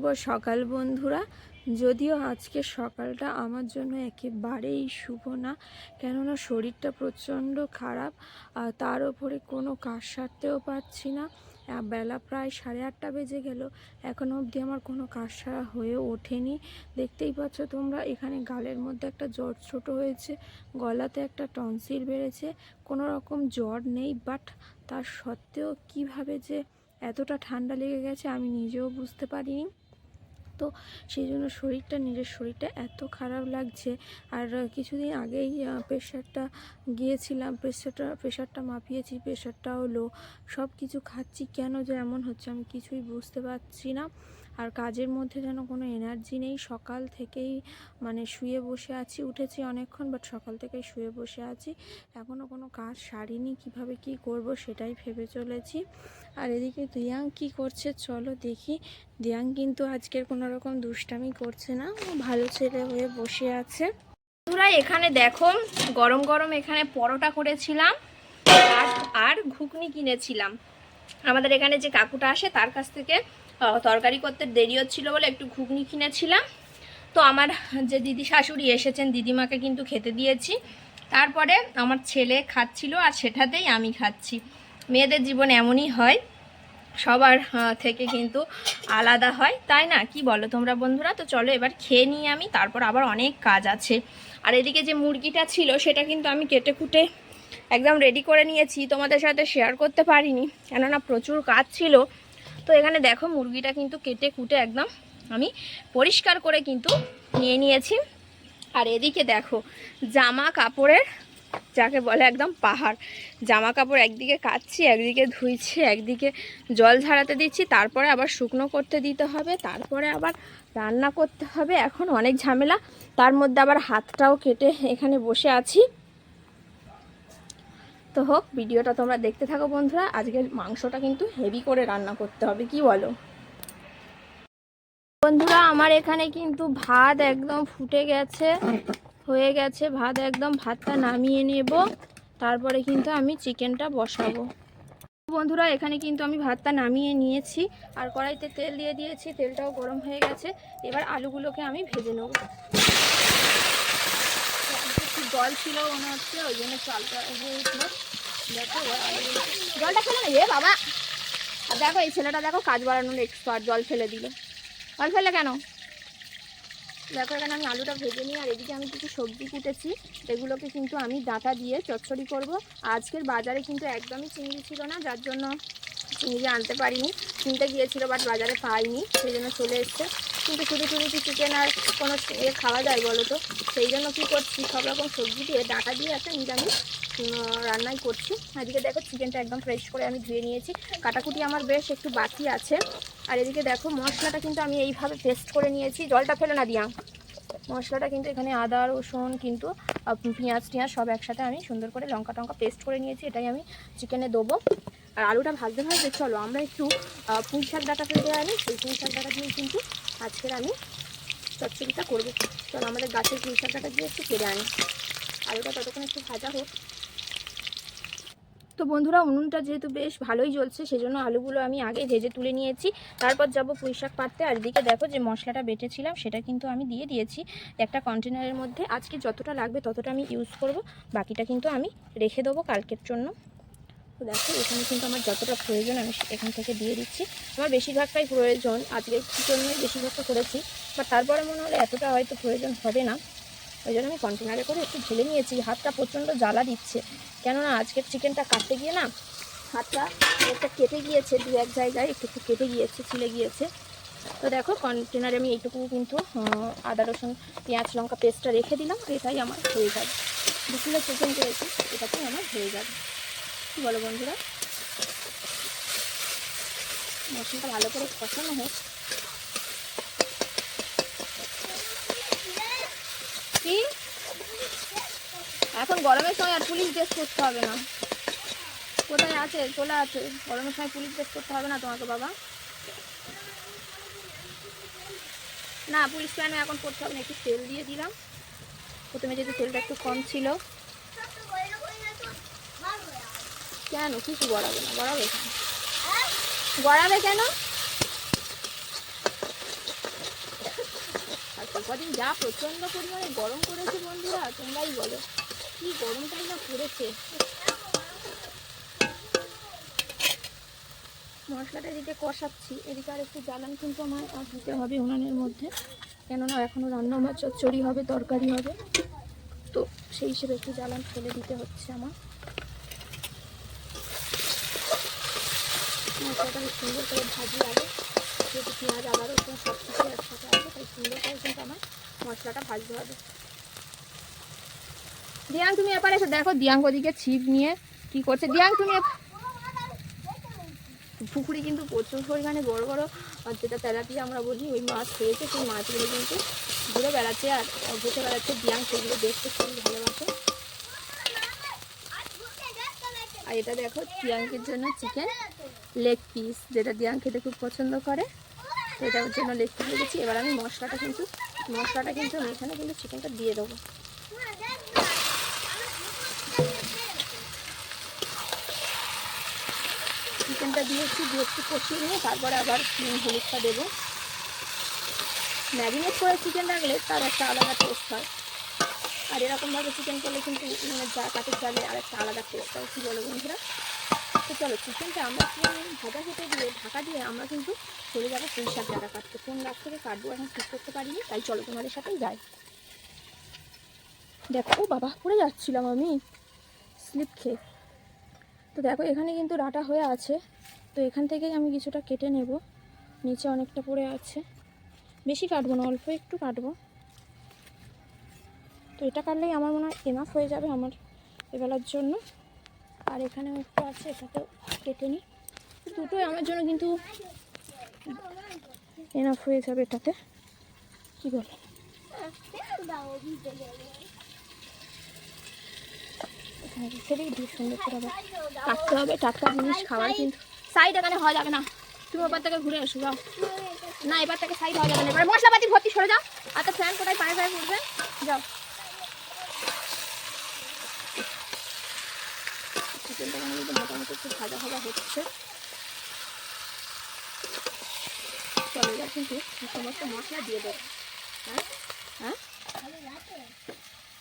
শুভ সকাল বন্ধুরা, যদিও আজকে সকালটা আমার জন্য একেবারেই শুভ না, কেননা শরীরটা প্রচণ্ড খারাপ, আর তার উপরে কোনো কাজ সারতেও পারছি না। বেলা প্রায় সাড়ে আটটা বেজে গেল এখনও অবধি আমার কোনো কাজ সারা হয়ে ওঠেনি। দেখতেই পাচ্ছ তোমরা, এখানে গালের মধ্যে একটা জ্বর ছোট হয়েছে, গলাতে একটা টনসিল বেড়েছে, কোনো রকম জ্বর নেই, বাট তার সত্ত্বেও কীভাবে যে এতটা ঠান্ডা লেগে গেছে আমি নিজেও বুঝতে পারিনি। তো সেই জন্য শরীরটা, নিজের শরীরটা এত খারাপ লাগছে। আর কিছুদিন আগেই প্রেশারটা গিয়েছিলাম প্রেশারটা প্রেশারটা মাপিয়েছি প্রেশারটাও লো সব কিছু খাচ্ছি কেন যে এমন হচ্ছে আমি কিছুই বুঝতে পারছি না। আর কাজের মধ্যে যেন কোনো এনার্জি নেই। সকাল থেকেই মানে শুয়ে বসে আছি, উঠেছি অনেকক্ষণ বাট সকাল থেকেই শুয়ে বসে আছি। এখনও কোনো কাজ সারিনি, কীভাবে কি করব সেটাই ভেবে চলেছি। আর এদিকে দিয়াং কি করছে চলো দেখি। দিয়াং কিন্তু আজকের কোনো রকম দুষ্টামি করছে না। ও ভালো ছেলে হয়ে বসে আছে। বন্ধুরা, এখানে দেখো, গরম গরম এখানে পরোটা করেছিলাম আর ঘুগনি কিনেছিলাম। আমাদের এখানে যে কাকুটা আসে, তার কাছ থেকে তরকারি করতে দেরি হচ্ছিল বলে একটু ঘুগনি কিনেছিলাম। তো আমার যে দিদি শাশুড়ি এসেছেন, দিদিমাকে কিন্তু খেতে দিয়েছি। তারপরে আমার ছেলে খাচ্ছিল আর সেটাতেই আমি খাচ্ছি। মেয়েদের জীবন এমনই হয়, সবার থেকে কিন্তু আলাদা হয়, তাই না? কি বলো তোমরা বন্ধুরা? তো চলো এবার খেয়ে নিই আমি, তারপর আবার অনেক কাজ আছে। আর এদিকে যে মুরগিটা ছিল, সেটা কিন্তু আমি কেটে কুটে একদম রেডি করে নিয়েছি, তোমাদের সাথে শেয়ার করতে পারিনি। কেননা প্রচুর কাজ ছিল তো এখানে দেখো মুরগিটা কিন্তু কেটে কুটে একদম আমি পরিষ্কার করে কিন্তু নিয়ে নিয়েছি। আর এদিকে দেখো জামা কাপড়ের যাকে বলে একদম পাহাড়, জামা কাপড় একদিকে কাচ্ছি, একদিকে ধুইছি, একদিকে জল ঝাড়াতে দিচ্ছি, তারপরে আবার শুকনো করতে দিতে হবে, তারপরে আবার রান্না করতে হবে। এখন অনেক ঝামেলা, তার মধ্যে আবার হাতটাও কেটে এখানে বসে আছি। তো হোক, ভিডিওটা তোমরা দেখতে থাকো বন্ধুরা। আজকের মাংসটা কিন্তু হেভি করে রান্না করতে হবে, কি বলো? বন্ধুরা, আমার এখানে কিন্তু ভাত একদম ফুটে গেছে, হয়ে গেছে। ভাত একদম ভাতটা নামিয়ে নেব, তারপরে কিন্তু আমি চিকেনটা বসাবো। বন্ধুরা, এখানে কিন্তু আমি ভাতটা নামিয়ে নিয়েছি, আর কড়াইতে তেল দিয়ে দিয়েছি, তেলটাও গরম হয়ে গেছে। এবার আলুগুলোকে আমি ভেজে নেব। জল ছিল মনে হচ্ছে, ওই জন্য চালটা উঠল দেখো জলটা ফেলে না, এ বাবা। আর দেখো, এই ছেলেটা দেখো কাজ বাড়ানোর এক্সপার্ট জল ফেলে দিল। জল ফেলে কেন? দেখো, এখানে আমি আলুটা ভেজে নিই, আর এদিকে আমি কিছু সবজি কুটেছি। এগুলোকে কিন্তু আমি ডাঁটা দিয়ে চচ্চড়ি করব। আজকের বাজারে কিন্তু একদমই চিংড়ি ছিল না, যার জন্য চিংড়ি আনতে পারিনি। কিনতে গিয়েছিল বাট বাজারে পাইনি, সেই জন্য চলে এসছে। কিন্তু শুধু শুধু কি চিকেন আর কোনো ইয়ে খাওয়া যায় বলো তো? সেই জন্য কী করছি? সব রকম সবজি দিয়ে, ডাঁটা দিয়ে একটা নিরামিষ রান্নাই করছি। এদিকে দেখো চিকেনটা একদম ফ্রেশ করে আমি ধুয়ে নিয়েছি। কাটাকুটি আমার বেশ একটু বাকি আছে। আর এদিকে দেখো মশলাটা কিন্তু আমি এইভাবে পেস্ট করে নিয়েছি। জলটা ফেলে না দিয়া। মশলাটা কিন্তু এখানে আদা, রসুন কিন্তু পেঁয়াজ টিয়াজ সব একসাথে আমি সুন্দর করে লঙ্কা টঙ্কা পেস্ট করে নিয়েছি। এটাই আমি চিকেনে দেবো। আর আলুটা ভাজতে ভাজতে চলো, আমরা একটু পুঁই শাক ডাটা ফেলে আনি সেই পুঁই শাক ডাটা দিয়ে কিন্তু আজকের আমি চচ্চড়িটা করব। চলো আমাদের গাছের পুঁই শাক ডাটা দিয়ে একটু কেটে আনি। আলুটা ততক্ষণ একটু ভাজা হোক। তো বন্ধুরা, উনুনটা যেহেতু বেশ ভালোই জ্বলছে, সেজন্য আলুগুলো আমি আগে ভেজে তুলে নিয়েছি। তারপর যাব পুঁই শাক পাততে আর এদিকে দেখো যে মশলাটা বেটেছিলাম, সেটা কিন্তু আমি দিয়ে দিয়েছি একটা কন্টেনারের মধ্যে। আজকে যতটা লাগবে ততটা আমি ইউজ করব। বাকিটা কিন্তু আমি রেখে দেবো কালকের জন্য। তো দেখো, এখানে কিন্তু আমার যতটা প্রয়োজন আমি এখান থেকে দিয়ে দিচ্ছি। আমার বেশিরভাগটাই প্রয়োজন। আজকের জন্যই বেশিরভাগটা করেছি? বাট তারপরে মনে হলো এতটা হয়তো প্রয়োজন হবে না। ওই জন্য আমি কন্টেনারে করে একটু ঢেলে নিয়েছি। হাতটা প্রচণ্ড জ্বালা দিচ্ছে। কেননা আজকের চিকেনটা কাটতে গিয়ে না, হাতটা একটা কেটে গিয়েছে, দু এক জায়গায় একটু একটু কেটে গিয়েছে, ছিলে গিয়েছে। তো দেখো কন্টেনারে আমি এইটুকু কিন্তু আদা, রসুন, পেঁয়াজ, লঙ্কা, পেস্টটা রেখে দিলাম। এটাই আমার হয়ে যাবে। দু কিলো চিকেন করেছি এটাতেই আমার হয়ে যাবে। বলো বন্ধুরা? মশলাটা ভালো করে কষানো হোক। কি? এখন গরমের সময় আর পুলিশ ড্রেস করতে হবে না। কোথায় আছে? চলে আছে গরমের সময় পুলিশ ড্রেস করতে হবে না তোমাকে, বাবা? না, পুলিশ প্যানে এখন করতে হবে না, একটু তেল দিয়ে দিলাম। প্রথমে যদি তেলটা একটু কম ছিল কেন? কিছু গড়াবে না? গড়াবে কেন? গড়াবে কেন? কদিন যা প্রচণ্ড পরিমাণে গরম করেছে বন্ধুরা, তোমরাই বলো, কি গরমটাই না পড়েছে? মশলাটা এদিকে কষাচ্ছি, এদিকে আর একটু জ্বালান কিন্তু আমার আর দিতে হবে উনানের মধ্যে। কেননা এখনও রান্না আমার চচ্চড়ি হবে, তরকারি হবে। তো সেই হিসেবে একটু জ্বালান ফেলে দিতে হচ্ছে আমার। মশলাটাকে সুন্দর করে ভাজি আগে যেহেতু পেঁয়াজ, আদা, রসুন সব কিছু একসাথে আছে, তাই সুন্দর করে কিন্তু আমার মশলাটা ভাজতে হবে। দিয়াং, তুমি এপারে এসে, দেখো দিয়াঙ্ক ওদিকে ছিপ নিয়ে কি করছে। দিয়াং, তুমি পুকুরে কিন্তু প্রচুর পরিমাণে বড় বড়, আর যেটা তেলাপিয়া আমরা বলি, ওই মাছ হয়েছে, সেই মাছগুলো কিন্তু ঘুরে বেড়াচ্ছে, আর ঘুরে বেড়াচ্ছে দিয়াং, সেগুলো দেখতে খুবই ভালোবাসে। আর এটা দেখো দিয়াঙ্কের জন্য চিকেন লেগ পিস যেটা দিয়াং খেতে খুব পছন্দ করে, তো এটার জন্য লেগ পিস রেখেছি। এবার আমি মশলাটা কিন্তু মশলাটা কিন্তু আমি এখানে কিন্তু চিকেনটা দিয়ে দেবো। চিকেনটা দিয়েছি দিয়ে একটু কষিয়ে নিয়ে তারপরে আবার হলুদটা দেবো। ম্যারিনেট করে চিকেন রাখলে তার একটা আলাদা টেস্ট হয়। আর এরকমভাবে চিকেন করলে কিন্তু মানে যা কাঠের জালে আর একটা আলাদা টেস্ট হয়। কী বলো বন্ধুরা? তো চলো চিকেনটা আমরা ভাজা খেতে দিয়ে ঢাকা দিয়ে আমরা কিন্তু চলে যাব পুঁই শাক ডাটা কাটতে কোন গাছ থেকে কাটবো এখন ঠিক করতে পারিনি তাই চলো তোমাদের সাথেই যাই দেখো ও বাবা পড়ে যাচ্ছিলাম আমি স্লিপ খেয়ে তো দেখো এখানে কিন্তু ডাটা হয়ে আছে তো এখান থেকেই আমি কিছুটা কেটে নেব নিচে অনেকটা পড়ে আছে বেশি কাটবো না অল্প একটু কাটবো তো এটা কাটলেই আমার মনে হয় এনাফ হয়ে যাবে আমার এবেলার জন্য আর এখানেও একটু আছে, এটাতেও কেটে নিই। দুটোই আমার জন্য কিন্তু এনাফ হয়ে যাবে এটাতে। কী বলো? এখানে সুন্দর হবে। টাটকা জিনিস কিন্তু সাইড এখানে না। থেকে ঘুরে এসো, যাও। না এবার থেকে সাইড হওয়া যাবে না। এবার মশলাপাতি ভর্তি সরে যাও। আর তো ফ্যান কোথায়? পায়ে পায়ে পড়বে যাও। চিকেনটা এখানে কিন্তু মোটামুটি একটু ভাজা ভাজা হচ্ছে চলো এবার কিন্তু সমস্ত মশলা দিয়ে দেবো হ্যাঁ হ্যাঁ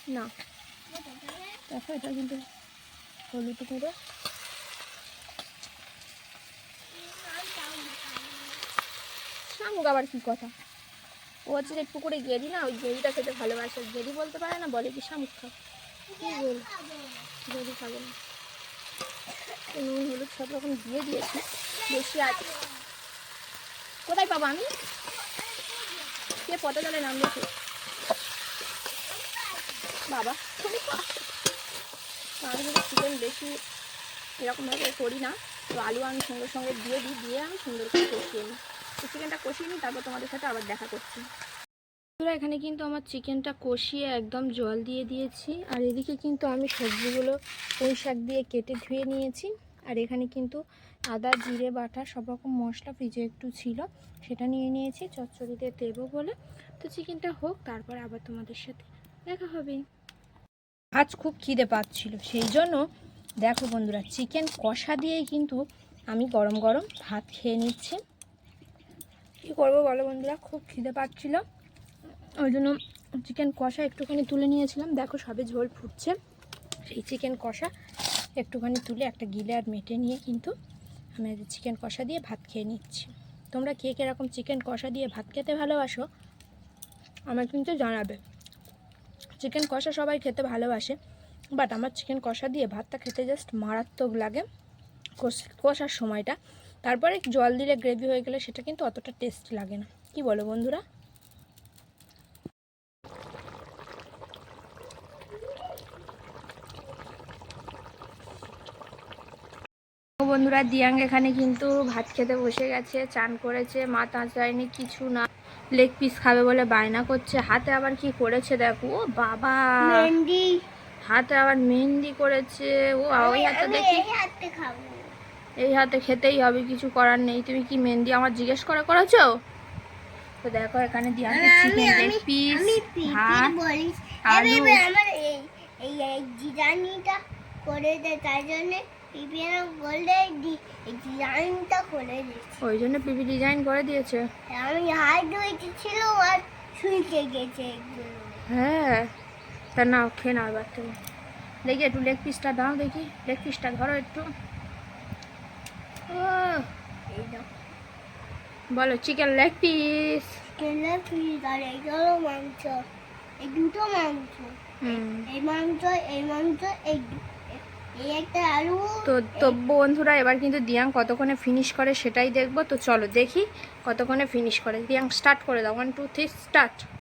না দেখো এটা কিন্তু হলুদ করে শামুক আবার কি কথা ও হচ্ছে যে পুকুরে গেরি না ওই গেরিটা খেতে ভালোবাসে গেরি বলতে পারে না বলে কি শামুক খাও কি বল গেরি খাবে না নুন হলুদ সব রকম দিয়ে দিয়েছি। বেশি আছে কোথায় পাবো আমি? কে পটা জলে নাম দেখে বাবা যদি চিকেন বেশি এরকমভাবে করি না। তো আলু আমি সঙ্গে সঙ্গে দিয়ে দিই দিয়ে আমি সুন্দর করে কষিয়ে নিই। তো চিকেনটা কষিয়ে নিই তারপর তোমাদের সাথে আবার দেখা করছি। বন্ধুরা, এখানে কিন্তু আমার চিকেনটা কষিয়ে একদম জল দিয়ে দিয়েছি। আর এদিকে কিন্তু আমি সবজিগুলো পুঁই শাক দিয়ে কেটে ধুয়ে নিয়েছি। আর এখানে কিন্তু আদা, জিরে, বাটা সব রকম মশলা ফ্রিজে একটু ছিল, সেটা নিয়ে নিয়েছি, চচ্চড়িতে দেবো বলে। তো চিকেনটা হোক, তারপর আবার তোমাদের সাথে দেখা হবে। আজ খুব খিদে পাচ্ছিল, সেই জন্য দেখো বন্ধুরা চিকেন কষা দিয়েই কিন্তু আমি গরম গরম ভাত খেয়ে নিচ্ছি। কী করব বলো বন্ধুরা, খুব খিদে পাচ্ছিল। ওই জন্য চিকেন কষা একটুখানি তুলে নিয়েছিলাম। দেখো সবে ঝোল ফুটছে, সেই চিকেন কষা একটুখানি তুলে একটা গিলে আর মেটে নিয়ে কিন্তু আমি চিকেন কষা দিয়ে ভাত খেয়ে নিচ্ছি। তোমরা কে কীরকম চিকেন কষা দিয়ে ভাত খেতে ভালোবাসো আমার কিন্তু জানাবে। চিকেন কষা সবাই খেতে ভালোবাসে বাট আমার চিকেন কষা দিয়ে ভাতটা খেতে জাস্ট মারাত্মক লাগে কষার সময়টা। তারপরে জল দিলে গ্রেভি হয়ে গেলে সেটা কিন্তু অতটা টেস্ট লাগে না। কি বলো বন্ধুরা? বন্ধুরা দিয়াং এখানে কিন্তু ভাত খেতে বসে গেছে চান করেছে মা তাঁচায়নি কিছু না। লেগ পিস খাবে বলে বায়না করছে হাতে আবার কি করেছে দেখো? ও বাবা! হাতে আবার মেহেন্দি করেছে। ও ওই হাতে দেখি। এই হাতে খেতেই হবে কিছু করার নেই। তুমি কি মেহেন্দি আমার জিজ্ঞেস করে করেছ? তো দেখো এখানে দিয়াকে চিকেন লেগ পিস ভাত আলু। আমার এই এই জিরানিটা করে দে তাই জন্য দি- করে দিচ্ছি ওই জন্য পিপি ডিজাইন করে দিয়েছে। আমি হাত ধুয়েছি ছিল আর শুইতে গেছে হ্যাঁ তা নাও খেয়ে নাও এবার তুমি। দেখি একটু লেগ পিসটা দাও দেখি। লেগ পিসটা ধরো একটু। বলো চিকেন লেগ পিস কেলে ফ্রিজ আর এইগুলো মাংস। এই দুটো মাংস। হুম। এই মাংস এই মাংস এই তো তো বন্ধুরা এবার কিন্তু দিয়াং কতক্ষণে ফিনিশ করে সেটাই দেখব। তো চলো দেখি কতক্ষণে ফিনিশ করে। দিয়াং স্টার্ট করে দাও। One two three start